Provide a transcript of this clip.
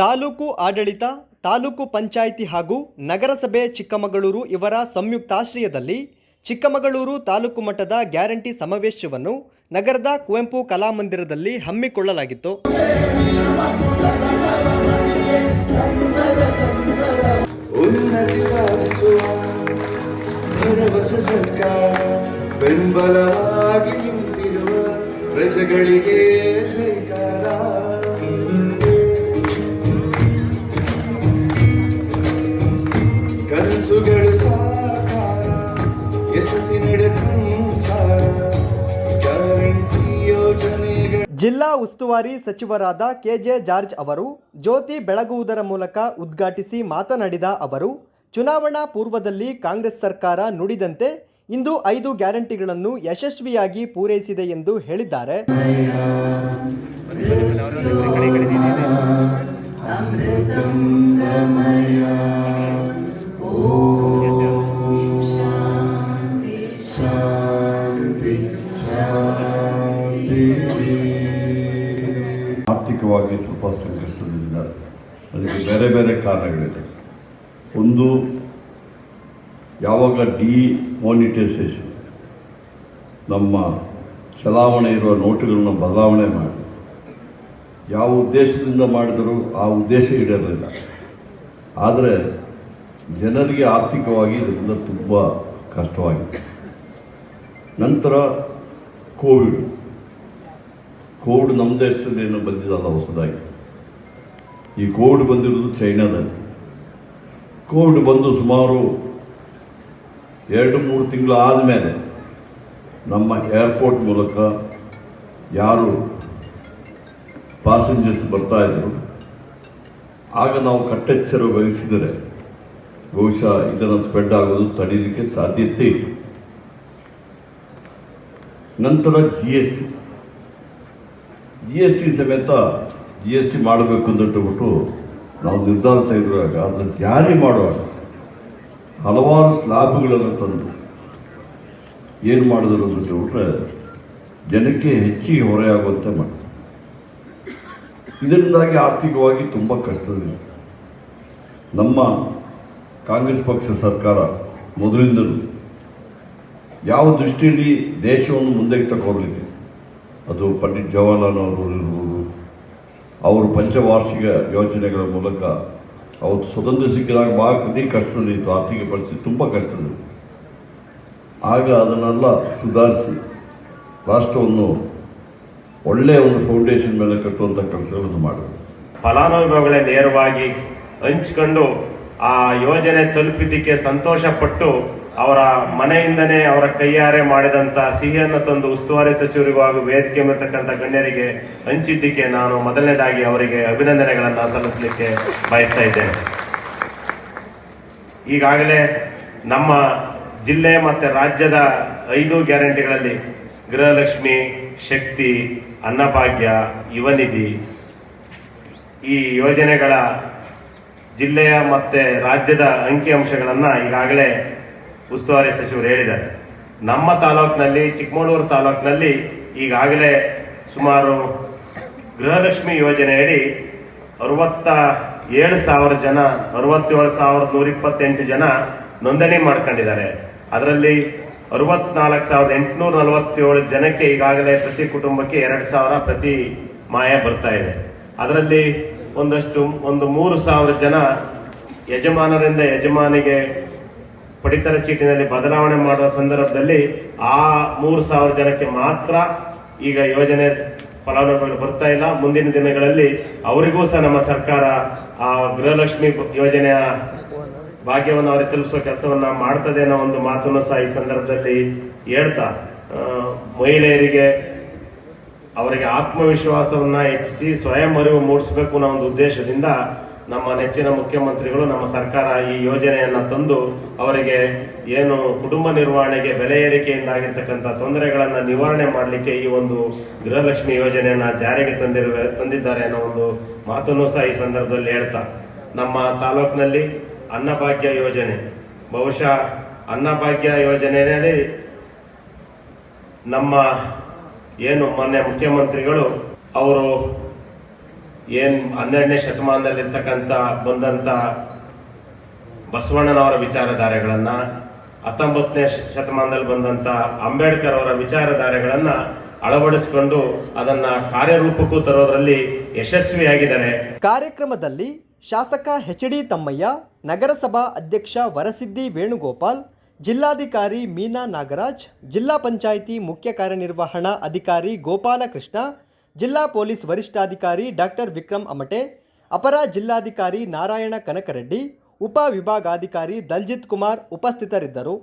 ತಾಲೂಕು ಆಡಳಿತ, ತಾಲೂಕು ಪಂಚಾಯಿತಿ ಹಾಗೂ ನಗರಸಭೆ ಚಿಕ್ಕಮಗಳೂರು ಇವರ ಸಂಯುಕ್ತಾಶ್ರಯದಲ್ಲಿ ಚಿಕ್ಕಮಗಳೂರು ತಾಲೂಕು ಮಟ್ಟದ ಗ್ಯಾರಂಟಿ ಸಮಾವೇಶವನ್ನು ನಗರದ ಕುವೆಂಪು ಕಲಾಮಂದಿರದಲ್ಲಿ ಹಮ್ಮಿಕೊಳ್ಳಲಾಗಿತ್ತು. ಜಿಲ್ಲಾ ಉಸ್ತುವಾರಿ ಸಚಿವರಾದ ಕೆಜೆ ಜಾರ್ಜ್ ಅವರು ಜ್ಯೋತಿ ಬೆಳಗುವುದರ ಮೂಲಕ ಉದ್ಘಾಟಿಸಿ ಮಾತನಾಡಿದ ಅವರು, ಚುನಾವಣಾ ಪೂರ್ವದಲ್ಲಿ ಕಾಂಗ್ರೆಸ್ ಸರ್ಕಾರ ನುಡಿದಂತೆ ಇಂದು ಐದು ಗ್ಯಾರಂಟಿಗಳನ್ನು ಯಶಸ್ವಿಯಾಗಿ ಪೂರೈಸಿದೆ ಎಂದು ಹೇಳಿದ್ದಾರೆ. ಆರ್ಥಿಕವಾಗಿ ಸ್ವಲ್ಪ ಸಂಕಷ್ಟದಲ್ಲಿದ್ದಾರೆ ಅದಕ್ಕೆ ಬೇರೆ ಬೇರೆ ಕಾರಣಗಳಿದೆ. ಒಂದು, ಯಾವಾಗ ಡಿಮೋನಿಟೈಸೇಷನ್ ನಮ್ಮ ಚಲಾವಣೆ ಇರುವ ನೋಟುಗಳನ್ನು ಬದಲಾವಣೆ ಮಾಡಿ, ಯಾವ ಉದ್ದೇಶದಿಂದ ಮಾಡಿದರೂ ಆ ಉದ್ದೇಶ ಇಡಲಿಲ್ಲ ಆದರೆ ಜನರಿಗೆ ಆರ್ಥಿಕವಾಗಿ ಇದರಿಂದ ತುಂಬ ಕಷ್ಟವಾಗಿದೆ. ನಂತರ ಕೋವಿಡ್. ಕೋವಿಡ್ ನಮ್ಮ ದೇಶದ ಏನು ಬಂದಿದ್ದಲ್ಲ ಹೊಸದಾಗಿ. ಈ ಕೋವಿಡ್ ಬಂದಿರೋದು ಚೈನಾದಲ್ಲಿ. ಕೋವಿಡ್ ಬಂದು ಸುಮಾರು ಎರಡು ಮೂರು ತಿಂಗಳು ಆದಮೇಲೆ ನಮ್ಮ ಏರ್ಪೋರ್ಟ್ ಮೂಲಕ ಯಾರು ಪ್ಯಾಸೆಂಜರ್ಸ್ ಬರ್ತಾ ಇದ್ರು. ಆಗ ನಾವು ಕಟ್ಟೆಚ್ಚರ ವಹಿಸಿದರೆ ಬಹುಶಃ ಇದನ್ನು ಸ್ಪ್ರೆಡ್ ಆಗೋದು ತಡೀಲಿಕ್ಕೆ ಸಾಧ್ಯತೆ ಇತ್ತು ನಂತರ G S T G S T ಸಮೇತ ಜಿ ಎಸ್ ಟಿ ಮಾಡಬೇಕು ಅಂದಿಟ್ಟುಬಿಟ್ಟು ನಾವು ನಿರ್ಧಾರ ತೆಗೆದುವಾಗ ಅದನ್ನು ಜಾರಿ ಮಾಡುವಾಗ ಹಲವಾರು ಸ್ಲಾಬ್ಗಳನ್ನು ತಂದು ಏನು ಮಾಡಿದ್ರು ಹೇಳ್ಬಿಟ್ರೆ ಜನಕ್ಕೆ ಹೆಚ್ಚಿಗೆ ಹೊರೆಯಾಗುವಂತೆ ಮಾಡಿ ಇದರಿಂದಾಗಿ ಆರ್ಥಿಕವಾಗಿ ತುಂಬ ಕಷ್ಟದಿದೆ ನಮ್ಮ ಕಾಂಗ್ರೆಸ್ ಪಕ್ಷ ಸರ್ಕಾರ ಮೊದಲಿಂದಲೂ ಯಾವ ದೃಷ್ಟಿಯಲ್ಲಿ ದೇಶವನ್ನು ಮುಂದಕ್ಕೆ ತಗೊಳ್ಲಿಕ್ಕೆ ಅದು ಪಂಡಿತ್ ಜವಾಹರ್ಲಾಲ್ ಅವರು ಇರ್ಬೋದು ಅವರು ಪಂಚವಾರ್ಷಿಕ ಯೋಜನೆಗಳ ಮೂಲಕ ಅವತ್ತು ಸ್ವತಂತ್ರ ಸಿಕ್ಕಿದಾಗ ಭಾಳ ಅತಿ ಕಷ್ಟದಲ್ಲಿತ್ತು ಆರ್ಥಿಕ ಪರಿಸ್ಥಿತಿ ತುಂಬ ಕಷ್ಟದಲ್ಲಿ. ಆಗ ಅದನ್ನೆಲ್ಲ ಸುಧಾರಿಸಿ ರಾಷ್ಟ್ರವನ್ನು ಒಳ್ಳೆಯ ಒಂದು ಫೌಂಡೇಶನ್ ಮೇಲೆ ಕಟ್ಟುವಂಥ ಕೆಲಸಗಳನ್ನು ಮಾಡಿದರು. ಫಲಾನುಭವಿಗಳೇ ನೇರವಾಗಿ ಹಂಚ್ಕೊಂಡು ಆ ಯೋಜನೆ ತಲುಪಿದ್ದಕ್ಕೆ ಸಂತೋಷಪಟ್ಟು ಅವರ ಮನೆಯಿಂದನೇ ಅವರ ಕೈಯಾರೆ ಮಾಡಿದಂಥ ಸಿಹಿಯನ್ನು ತಂದು ಉಸ್ತುವಾರಿ ಸಚಿವರಿಗೂ ಹಾಗೂ ವೇದಿಕೆ ಮೇಲಿರ್ತಕ್ಕಂಥ ಗಣ್ಯರಿಗೆ ಹಂಚಿದ್ದಕ್ಕೆ ನಾನು ಮೊದಲನೇದಾಗಿ ಅವರಿಗೆ ಅಭಿನಂದನೆಗಳನ್ನು ಸಲ್ಲಿಸಲಿಕ್ಕೆ ಬಯಸ್ತಾ ಇದ್ದೇನೆ. ಈಗಾಗಲೇ ನಮ್ಮ ಜಿಲ್ಲೆ ಮತ್ತು ರಾಜ್ಯದ ಐದು ಗ್ಯಾರಂಟಿಗಳಲ್ಲಿ ಗೃಹಲಕ್ಷ್ಮಿ, ಶಕ್ತಿ, ಅನ್ನಭಾಗ್ಯ, ಯುವನಿಧಿ ಈ ಯೋಜನೆಗಳ ಜಿಲ್ಲೆಯ ಮತ್ತು ರಾಜ್ಯದ ಅಂಕಿಅಂಶಗಳನ್ನು ಈಗಾಗಲೇ ಉಸ್ತುವಾರಿ ಸಚಿವರು ಹೇಳಿದ್ದಾರೆ. ನಮ್ಮ ತಾಲೂಕಿನಲ್ಲಿ, ಚಿಕ್ಕಮಗಳೂರು ತಾಲೂಕಿನಲ್ಲಿ ಈಗಾಗಲೇ ಸುಮಾರು ಗೃಹಲಕ್ಷ್ಮಿ ಯೋಜನೆಯಡಿ ಅರವತ್ತ ಏಳು ಸಾವಿರ ಜನ, ಅರವತ್ತೇಳು ಸಾವಿರದ ನೂರ ಇಪ್ಪತ್ತೆಂಟು ಜನ ನೋಂದಣಿ ಮಾಡ್ಕೊಂಡಿದ್ದಾರೆ. ಅದರಲ್ಲಿ ಅರವತ್ನಾಲ್ಕು ಸಾವಿರದ ಎಂಟುನೂರ ನಲವತ್ತೇಳು ಜನಕ್ಕೆ ಈಗಾಗಲೇ ಪ್ರತಿ ಕುಟುಂಬಕ್ಕೆ ಎರಡು ಸಾವಿರ ಪ್ರತಿ ಮಾಯ ಬರ್ತಾ ಇದೆ. ಅದರಲ್ಲಿ ಒಂದಷ್ಟು, ಒಂದು ಮೂರು ಸಾವಿರ ಜನ ಯಜಮಾನರಿಂದ ಯಜಮಾನಿಗೆ ಪಡಿತರ ಚೀಟಿನಲ್ಲಿ ಬದಲಾವಣೆ ಮಾಡುವ ಸಂದರ್ಭದಲ್ಲಿ ಆ ಮೂರು ಸಾವಿರ ಜನಕ್ಕೆ ಮಾತ್ರ ಈಗ ಯೋಜನೆ ಫಲಾನುಭವಿಗಳು ಬರ್ತಾ ಇಲ್ಲ. ಮುಂದಿನ ದಿನಗಳಲ್ಲಿ ಅವರಿಗೂ ಸಹ ನಮ್ಮ ಸರ್ಕಾರ ಆ ಗೃಹಲಕ್ಷ್ಮಿ ಯೋಜನೆಯ ಭಾಗ್ಯವನ್ನು ಅವರಿಗೆ ತಲುಪಿಸುವ ಕೆಲಸವನ್ನು ಮಾಡ್ತದೆ ಅನ್ನೋ ಒಂದು ಮಾತನ್ನು ಸಹ ಈ ಸಂದರ್ಭದಲ್ಲಿ ಹೇಳ್ತಾ ಮಹಿಳೆಯರಿಗೆ ಅವರಿಗೆ ಆತ್ಮವಿಶ್ವಾಸವನ್ನು ಹೆಚ್ಚಿಸಿ ಸ್ವಯಂ ಅರಿವು ಮೂಡಿಸಬೇಕು ಅನ್ನೋ ಒಂದು ಉದ್ದೇಶದಿಂದ ನಮ್ಮ ನೆಚ್ಚಿನ ಮುಖ್ಯಮಂತ್ರಿಗಳು, ನಮ್ಮ ಸರ್ಕಾರ ಈ ಯೋಜನೆಯನ್ನು ತಂದು ಅವರಿಗೆ ಏನು ಕುಟುಂಬ ನಿರ್ವಹಣೆಗೆ ಬೆಲೆ ಏರಿಕೆಯಿಂದಾಗಿರ್ತಕ್ಕಂಥ ತೊಂದರೆಗಳನ್ನು ನಿವಾರಣೆ ಮಾಡಲಿಕ್ಕೆ ಈ ಒಂದು ಗೃಹಲಕ್ಷ್ಮಿ ಯೋಜನೆಯನ್ನು ಜಾರಿಗೆ ತಂದಿರುವ, ತಂದಿದ್ದಾರೆ ಅನ್ನೋ ಒಂದು ಮಾತನ್ನು ಸಹ ಈ ಸಂದರ್ಭದಲ್ಲಿ ಹೇಳ್ತಾ. ನಮ್ಮ ತಾಲೂಕಿನಲ್ಲಿ ಅನ್ನಭಾಗ್ಯ ಯೋಜನೆ. ಬಹುಶಃ ಅನ್ನಭಾಗ್ಯ ಯೋಜನೆಯಲ್ಲಿ ನಮ್ಮ ಏನು ಮೊನ್ನೆ ಮುಖ್ಯಮಂತ್ರಿಗಳು, ಅವರು ಏನು ಹನ್ನೆರಡನೇ ಶತಮಾನದಲ್ಲಿರ್ತಕ್ಕಂಥ ಬಂದಂಥ ಬಸವಣ್ಣನವರ ವಿಚಾರಧಾರೆಗಳನ್ನು, ಹತ್ತೊಂಬತ್ತನೇ ಶತಮಾನದಲ್ಲಿ ಬಂದಂಥ ಅಂಬೇಡ್ಕರ್ ಅವರ ವಿಚಾರಧಾರೆಗಳನ್ನು ಅಳವಡಿಸಿಕೊಂಡು ಅದನ್ನು ಕಾರ್ಯರೂಪಕ್ಕೂ ತರೋದರಲ್ಲಿ ಯಶಸ್ವಿಯಾಗಿದ್ದಾರೆ. ಕಾರ್ಯಕ್ರಮದಲ್ಲಿ ಶಾಸಕ ಎಚ್ ಡಿ ತಮ್ಮಯ್ಯ, ನಗರಸಭಾ ಅಧ್ಯಕ್ಷ ವರಸಿದ್ದಿ ವೇಣುಗೋಪಾಲ್, ಜಿಲ್ಲಾಧಿಕಾರಿ ಮೀನಾ ನಾಗರಾಜ್, ಜಿಲ್ಲಾ ಪಂಚಾಯಿತಿ ಮುಖ್ಯ ಕಾರ್ಯನಿರ್ವಹಣಾ ಅಧಿಕಾರಿ ಗೋಪಾಲಕೃಷ್ಣ ಜಿಲ್ಲಾ ಪೊಲೀಸ್ ವರಿಷ್ಠಾಧಿಕಾರಿ ಡಾಕ್ಟರ್ ವಿಕ್ರಮ್ ಅಮಟೆ, ಅಪರ ಜಿಲ್ಲಾಧಿಕಾರಿ ನಾರಾಯಣ ಕನಕರೆಡ್ಡಿ, ಉಪ ವಿಭಾಗಾಧಿಕಾರಿ ದಲ್ಜಿತ್ ಕುಮಾರ್ ಉಪಸ್ಥಿತರಿದ್ದರು.